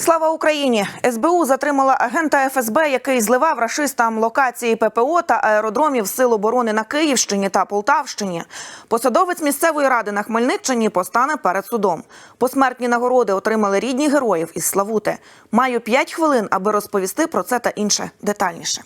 Слава Україні! СБУ затримала агента ФСБ, який зливав рашистам локації ППО та аеродромів Сил оборони на Київщині та Полтавщині. Посадовець місцевої ради на Хмельниччині постане перед судом. Посмертні нагороди отримали рідні героїв із Славути. Маю 5 хвилин, аби розповісти про це та інше детальніше.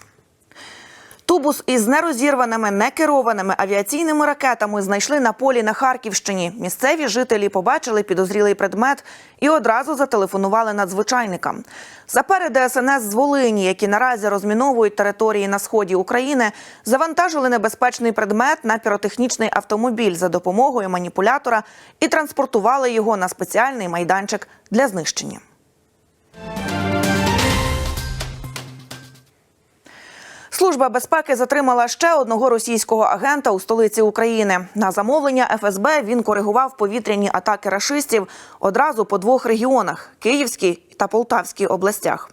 Тубус із нерозірваними некерованими авіаційними ракетами знайшли на полі на Харківщині. Місцеві жителі побачили підозрілий предмет і одразу зателефонували надзвичайникам. Сапери ДСНС з Волині, які наразі розміновують території на сході України, завантажили небезпечний предмет на піротехнічний автомобіль за допомогою маніпулятора і транспортували його на спеціальний майданчик для знищення. Служба безпеки затримала ще одного російського агента у столиці України. На замовлення ФСБ він коригував повітряні атаки рашистів одразу по двох регіонах Київській та Полтавській областях.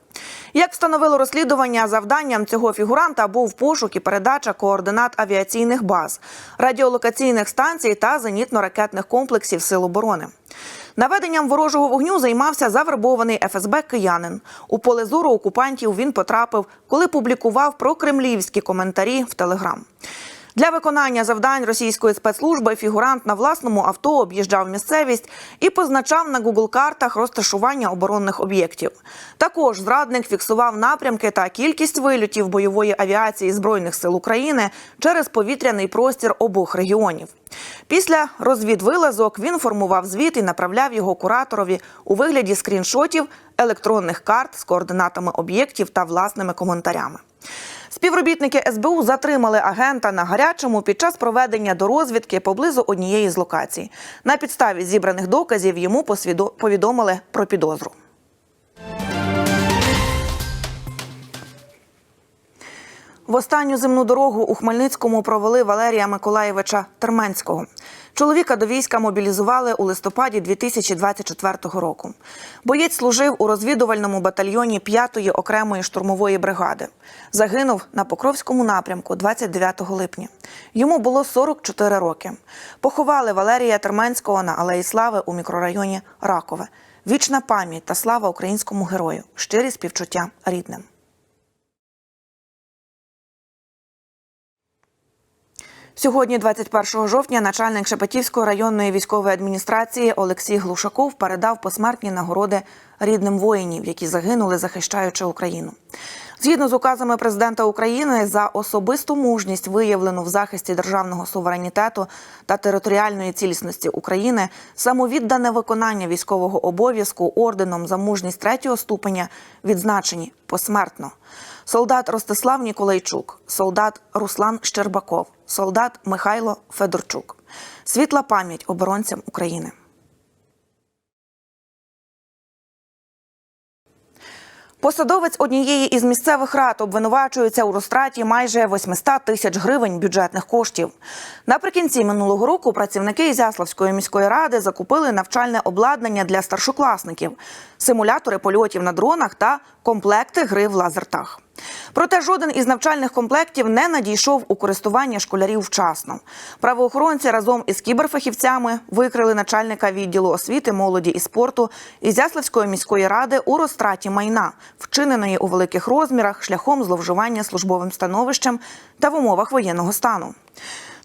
Як встановило розслідування, завданням цього фігуранта був пошук і передача координат авіаційних баз, радіолокаційних станцій та зенітно-ракетних комплексів Сил оборони. Наведенням ворожого вогню займався завербований ФСБ киянин. У поле зору окупантів він потрапив, коли публікував про кремлівські коментарі в Телеграм. Для виконання завдань російської спецслужби фігурант на власному авто об'їжджав місцевість і позначав на Google-картах розташування оборонних об'єктів. Також зрадник фіксував напрямки та кількість вильотів бойової авіації збройних сил України через повітряний простір обох регіонів. Після розвідвилазок він формував звіт і направляв його кураторові у вигляді скріншотів електронних карт з координатами об'єктів та власними коментарями. Співробітники СБУ затримали агента на гарячому під час проведення дорозвідки поблизу однієї з локацій. На підставі зібраних доказів йому повідомили про підозру. В останню земну дорогу у Хмельницькому провели Валерія Миколаєвича Терменського. Чоловіка до війська мобілізували у листопаді 2024 року. Боєць служив у розвідувальному батальйоні 5-ї окремої штурмової бригади. Загинув на Покровському напрямку 29 липня. Йому було 44 роки. Поховали Валерія Терменського на Алеї Слави у мікрорайоні Ракове. Вічна пам'ять та слава українському герою. Щирі співчуття рідним. Сьогодні, 21 жовтня, начальник Шепетівської районної військової адміністрації Олексій Глушаков передав посмертні нагороди рідним воїнів, які загинули, захищаючи Україну. Згідно з указами президента України за особисту мужність, виявлену в захисті державного суверенітету та територіальної цілісності України, самовіддане виконання військового обов'язку орденом за мужність третього ступеня відзначені посмертно. Солдат Ростислав Ніколайчук, солдат Руслан Щербаков, солдат Михайло Федорчук. Світла пам'ять оборонцям України. Посадовець однієї із місцевих рад обвинувачується у розтраті майже 800 тисяч гривень бюджетних коштів. Наприкінці минулого року працівники Ізяславської міської ради закупили навчальне обладнання для старшокласників, симулятори польотів на дронах та комплекти гри в лазертах. Проте жоден із навчальних комплектів не надійшов у користування школярів вчасно. Правоохоронці разом із кіберфахівцями викрили начальника відділу освіти, молоді і спорту Ізяславської міської ради у розтраті майна, вчиненої у великих розмірах шляхом зловживання службовим становищем та в умовах воєнного стану.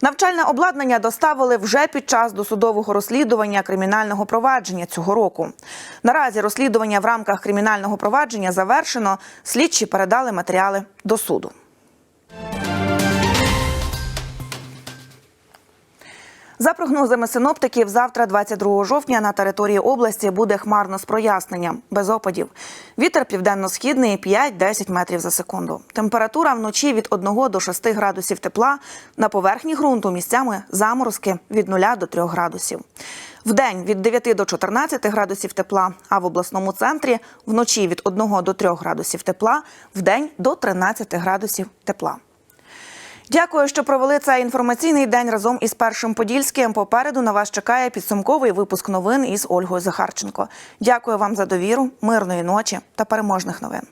Навчальне обладнання доставили вже під час досудового розслідування кримінального провадження цього року. Наразі розслідування в рамках кримінального провадження завершено. Слідчі передали матеріали до суду. За прогнозами синоптиків, завтра, 22 жовтня, на території області буде хмарно з проясненням, без опадів. Вітер південно-східний 5-10 метрів за секунду. Температура вночі від 1 до 6 градусів тепла. На поверхні ґрунту місцями заморозки від 0 до 3 градусів. Вдень від 9 до 14 градусів тепла, а в обласному центрі вночі від 1 до 3 градусів тепла, вдень до 13 градусів тепла. Дякую, що провели цей інформаційний день разом із першим подільським. Попереду на вас чекає підсумковий випуск новин із Ольгою Захарченко. Дякую вам за довіру, мирної ночі та переможних новин.